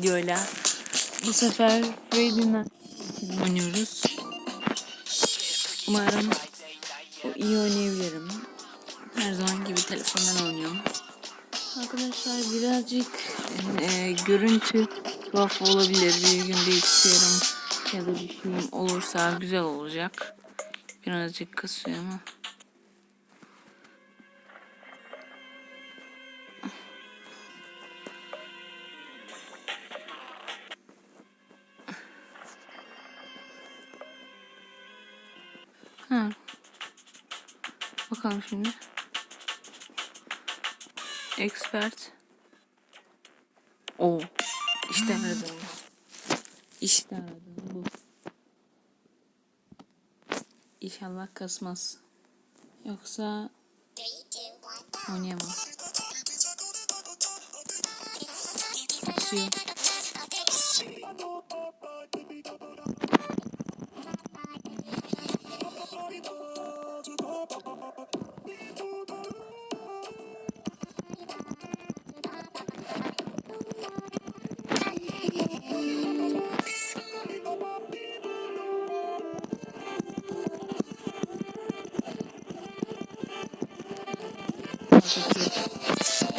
videoyla. Bu sefer Freddy'den oynuyoruz. Umarım iyi oynayabilirim. Her zaman gibi telefondan oynuyorum. Arkadaşlar birazcık e, görüntü tuhaf olabilir. Bir gün bilgisayarım ya da bir şeyim olursa güzel olacak. Birazcık kasıyor ama. Ha. Bakalım şimdi. Expert. O. İşte aradığım. İşte aradığım bu. İnşallah kasmaz. Yoksa oynayamam. Kasıyor.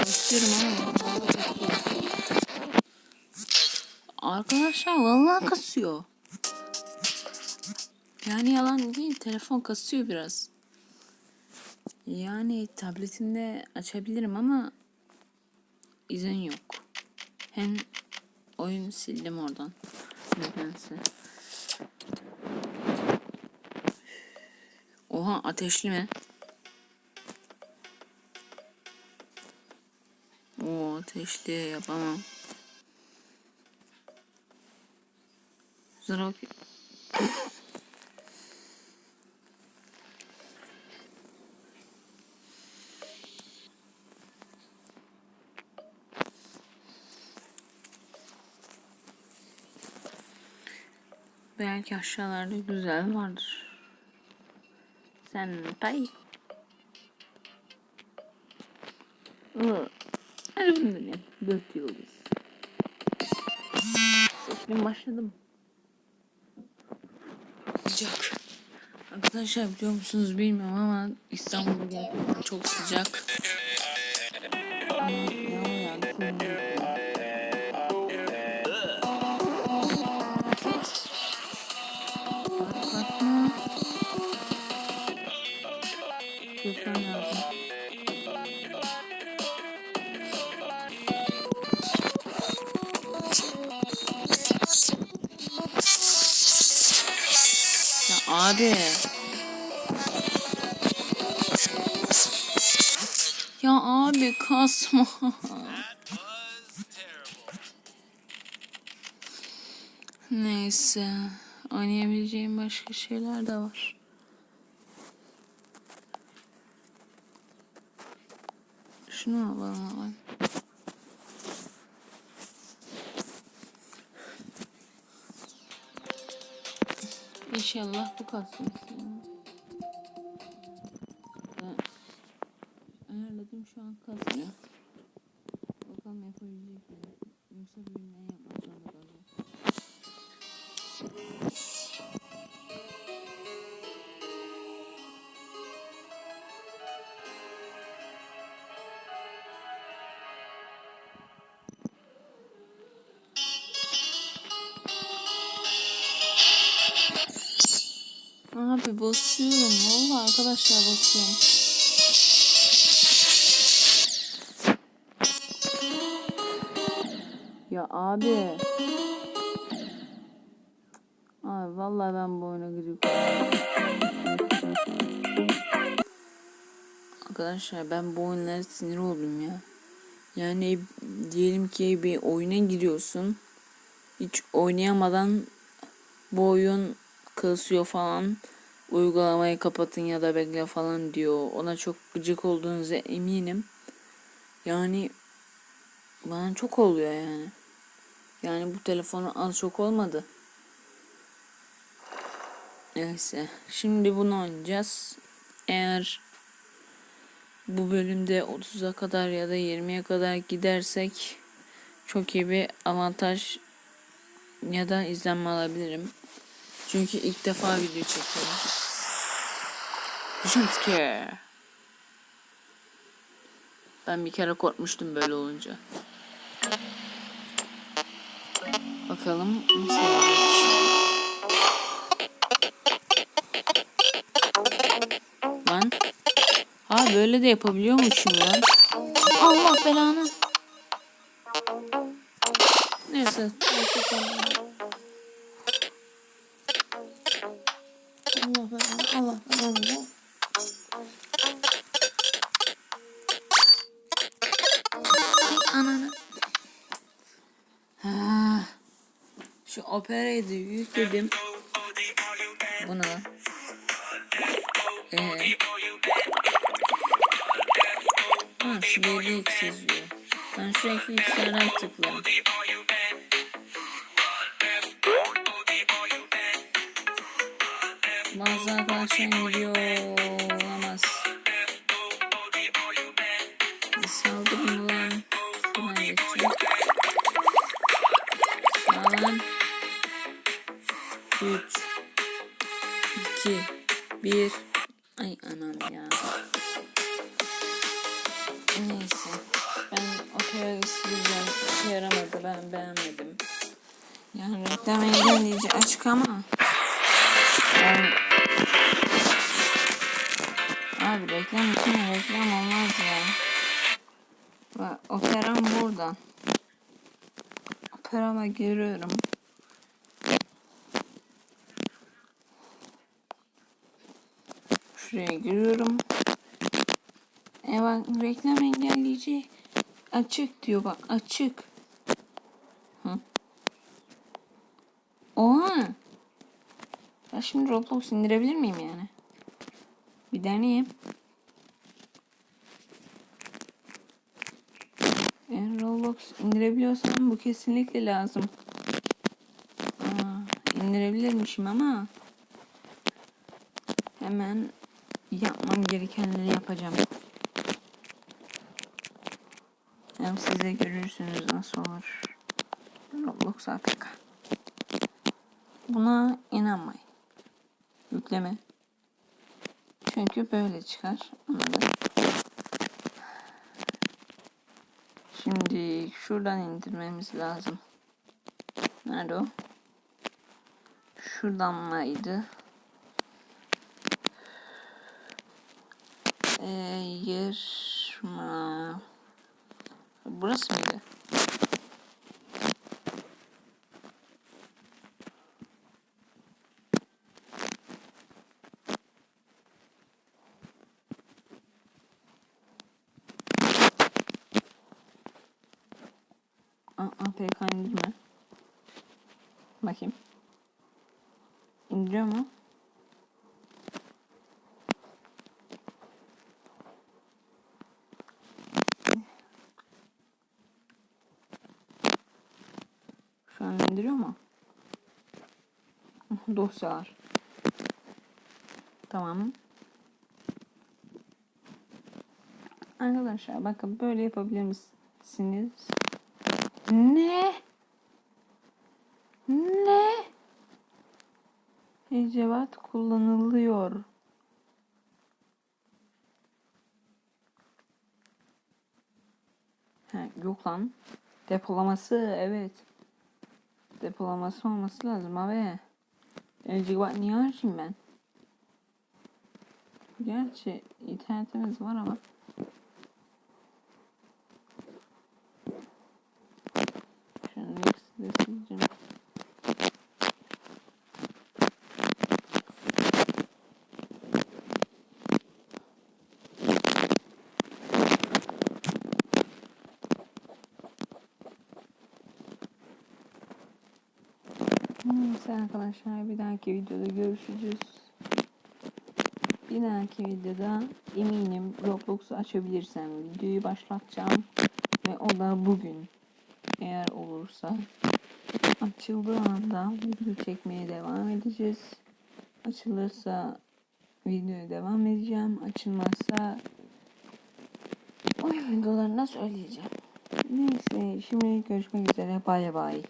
İstiyorum ama Arkadaşlar vallahi kasıyor. Yani yalan değil. Telefon kasıyor biraz. Yani tabletimde açabilirim ama izin yok. Hem oyunu sildim oradan. Nedense. Oha ateşli mi? Ateşli yapamam. Zara bak. Belki aşağılarda güzel vardır. Sen pay. Bunu deneyelim. Dört yıldız. Seçim başladım. Sıcak. Arkadaşlar biliyor musunuz bilmiyorum ama İstanbul'da gerçekten çok sıcak. Yok. Bakma. Abi. Ya abi kasma. Neyse. Oynayabileceğim başka şeyler de var. Şunu alalım alalım. İnşallah bu kalsın. Ayarladım şu an kasmıyor. Bakalım yapabilecek miyim? Yoksa birinden Abi basıyorum. Valla arkadaşlar basıyorum. Ya abi. Abi vallahi ben bu oyuna gıcık Arkadaşlar ben bu oyunlara sinir oldum ya. Yani diyelim ki bir oyuna giriyorsun. Hiç oynayamadan bu oyun kasıyor falan. Uygulamayı kapatın ya da bekle falan diyor. Ona çok gıcık olduğunuza eminim. Yani bana çok oluyor yani. Yani bu telefonu az çok olmadı. Neyse. Şimdi bunu oynayacağız. Eğer bu bölümde 30'a kadar ya da 20'ye kadar gidersek çok iyi bir avantaj ya da izlenme alabilirim. Çünkü ilk defa video çekiyorum. Jumpscare. Ben bir kere korkmuştum böyle olunca. Bakalım nasıl olacak. Lan. Ha böyle de yapabiliyormuşum lan. Allah belanı. Neyse. Allah belanı. Allah belanı. Ananı. Ha. Şu operayı da yükledim. Bu ne lan? Ee. Ha şu belli yazıyor. Ben sürekli X'lerden tıklıyorum. Bazı arkadaşlarım gidiyor olamaz. Saldırın ulan. Buradan geçeceğim. Sağlan. 3 2 1 Ay anam ya. Neyse. Ben opera sileceğim. İşe yaramadı. Ben beğenmedim. Yani reklam engelleyici açık ama. Abi reklam için reklam olmaz ya. Bak operam buradan. Operama giriyorum. Şuraya giriyorum. E bak reklam engelleyici açık diyor bak açık. Hı. Oha. Şimdi Roblox indirebilir miyim yani? Bir deneyeyim. Eğer Roblox indirebiliyorsam bu kesinlikle lazım. Aa, indirebilirmişim ama hemen yapmam gerekenleri yapacağım. Hem siz de görürsünüz nasıl olur. Roblox APK. Buna inanmayın. Yükleme. Çünkü böyle çıkar. Şimdi şuradan indirmemiz lazım. Nerede o? Şuradan mıydı? Yırma. Burası mıydı? APK indirme. Bakayım. İndiriyor mu? Şu an indiriyor mu? Dosyalar. Tamam. Arkadaşlar bakın böyle yapabilir misiniz? Ne? Ne? Ecevat kullanılıyor. Ha, yok lan. Depolaması evet. Depolaması olması lazım abi. Ecevat niye harcayayım ben? Gerçi internetimiz var ama. Sileceğim. Neyse arkadaşlar bir dahaki videoda görüşeceğiz. Bir dahaki videoda eminim Roblox'u açabilirsem videoyu başlatacağım. Ve o da bugün. Eğer olursa açıldığı anda video çekmeye devam edeceğiz. Açılırsa videoya devam edeceğim. Açılmazsa oyun videolarına söyleyeceğim. Neyse Şimdilik görüşmek üzere. Bay bay.